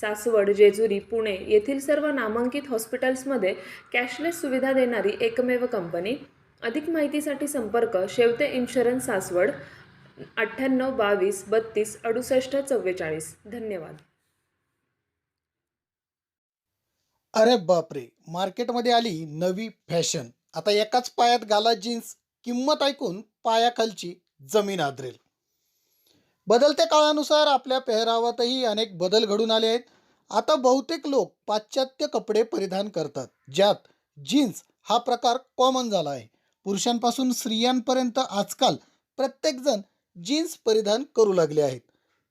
सासवड जेजुरी पुणे येथील सर्व नामांकित हॉस्पिटल्समध्ये कॅशलेस सुविधा देणारी एकमेव कंपनी. अधिक माहितीसाठी संपर्क शेवते इन्शुरन्स सासवड अठ्ठ्याण्णव बावीस बत्तीस अडुसष्ट चव्वेचाळीस. धन्यवाद. अरे बापरे! मार्केटमध्ये आली नवी फॅशन. आता एकाच पायात घाला जीन्स. किंमत ऐकून पायाखालची जमीन आदरेल. बदलत्या काळानुसार आपल्या पेहरावातही अनेक बदल घडून आले आहेत. आता बहुतेक लोक पाश्चात्य कपडे परिधान करतात ज्यात जीन्स हा प्रकार कॉमन झाला आहे. पुरुषांपासून स्त्रियांपर्यंत आजकाल प्रत्येकजण जीन्स परिधान करू लागले आहेत.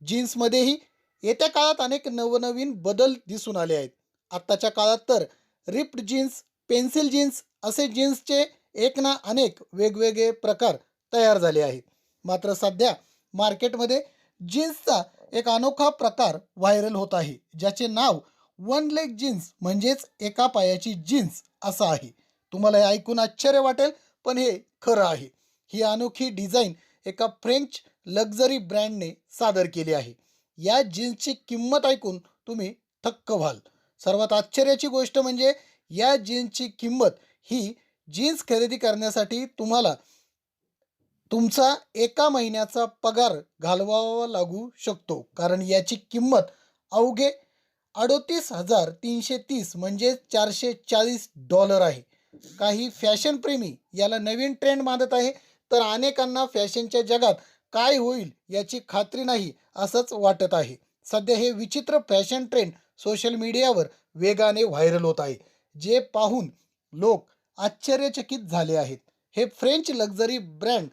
जीन्समध्येही येत्या काळात अनेक नवनवीन बदल दिसून आले आहेत. आत्ताच्या काळात तर रिप्ड जीन्स पेन्सिल जीन्स असे जीन्सचे एक ना अनेक वेगवेगळे प्रकार तयार झाले आहेत. मात्र सध्या मार्केटमध्ये जीन्सचा एक अनोखा प्रकार व्हायरल होत आहे ज्याचे नाव वन लेग जीन्स म्हणजेच एका पायाची जीन्स असं आहे. तुम्हाला हे ऐकून आश्चर्य वाटेल पण हे खरं आहे. ही अनोखी डिझाईन एका फ्रेंच लक्झरी ब्रँडने सादर केली आहे. या जीन्सची किंमत ऐकून तुम्ही थक्क व्हाल. सर्वात आश्चर्याची गोष्ट म्हणजे या जीन्सची किंमत ही जीन्स खरेदी करण्यासाठी तुम्हाला तुमचा एका महिन्याचा पगार घालवावा लागू शकतो कारण याची किंमत अवघे अडोतीस हजार तीनशे तीस म्हणजे चारशे चाळीस डॉलर आहे. काही फॅशन प्रेमी याला नवीन ट्रेंड मानत आहे तर अनेकांना फॅशनच्या जगात काय होईल याची खात्री नाही असंच वाटत आहे. सध्या हे विचित्र फॅशन ट्रेंड सोशल मीडियावर वेगाने व्हायरल होत आहे जे पाहून लोक आश्चर्यचकित झाले आहेत. हे फ्रेंच लक्झरी ब्रँड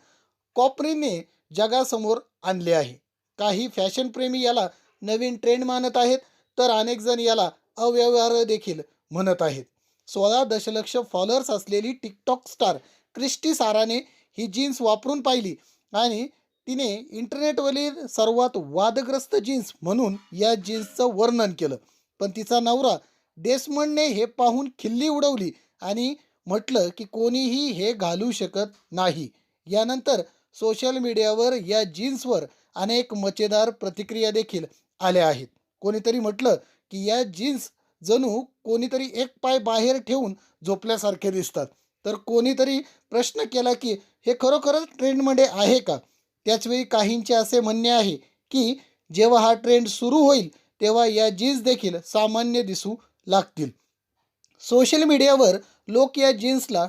कॉपरीने जगासमोर आणले आहे. काही फॅशनप्रेमी याला नवीन ट्रेंड मानत आहेत तर अनेकजण याला अव्यवहार देखील म्हणत आहेत. सोळा दशलक्ष फॉलोअर्स असलेली टिकटॉक स्टार क्रिस्टी साराने ही जीन्स वापरून पाहिली आणि तिने इंटरनेटवरील सर्वात वादग्रस्त जीन्स म्हणून या जीन्सचं वर्णन केलं. पण तिचा नवरा डेसमंडने हे पाहून खिल्ली उडवली आणि म्हटलं की कोणीही हे घालू शकत नाही. यानंतर सोशल मीडियावर या जीन्सवर अनेक मजेदार प्रतिक्रिया देखील आल्या आहेत. कोणीतरी म्हटलं की या जीन्स जणू कोणीतरी एक पाय बाहेर ठेवून झोपल्यासारखे दिसतात. तर कोणीतरी प्रश्न केला की हे खरोखरच ट्रेंडमध्ये आहे का? त्याचवेळी काहींचे असे म्हणणे आहे की जेव्हा हा ट्रेंड सुरू होईल तेव्हा या जीन्स देखील सामान्य दिसू लागतील. सोशल मीडियावर लोक या जीन्सला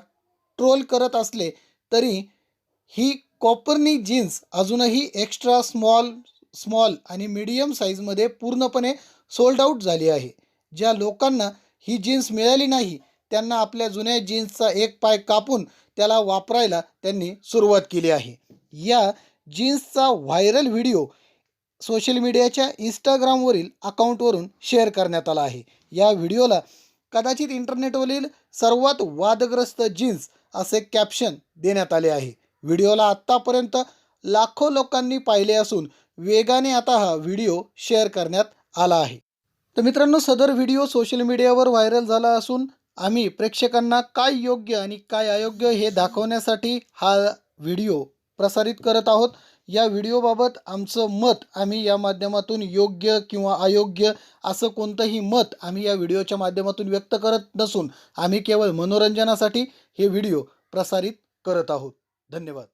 ट्रोल करत असले तरी ही कॉपरनी जीन्स अजूनही एक्स्ट्रा स्मॉल स्मॉल आणि मीडियम साईजमध्ये पूर्णपणे सोल्ड आऊट झाली आहे. ज्या लोकांना ही जीन्स मिळाली नाही त्यांना आपल्या जुन्या जीन्सचा एक पाय कापून त्याला वापरायला त्यांनी सुरुवात केली आहे. या जीन्सचा व्हायरल व्हिडिओ सोशल मीडियाच्या इंस्टाग्रामवरील अकाउंटवरून शेअर करण्यात आला आहे. या व्हिडिओला कदाचित इंटरनेटवरील सर्वात वादग्रस्त जीन्स असे कॅप्शन देण्यात आले आहे. व्हिडिओला आत्तापर्यंत लाखो लोकांनी पाहिले असून वेगाने आता हा व्हिडिओ शेअर करण्यात आला आहे. तर मित्रांनो सदर व्हिडिओ सोशल मीडियावर व्हायरल झाला असून आम्ही प्रेक्षकांना काय योग्य आणि काय अयोग्य हे दाखवण्यासाठी हा व्हिडिओ प्रसारित करत आहोत. या व्हिडिओबाबत आमचं मत आम्ही या माध्यमातून योग्य किंवा अयोग्य असं कोणतंही मत आम्ही या व्हिडिओच्या माध्यमातून व्यक्त करत नसून आम्ही केवळ मनोरंजनासाठी हे व्हिडिओ प्रसारित करत आहोत. धन्यवाद.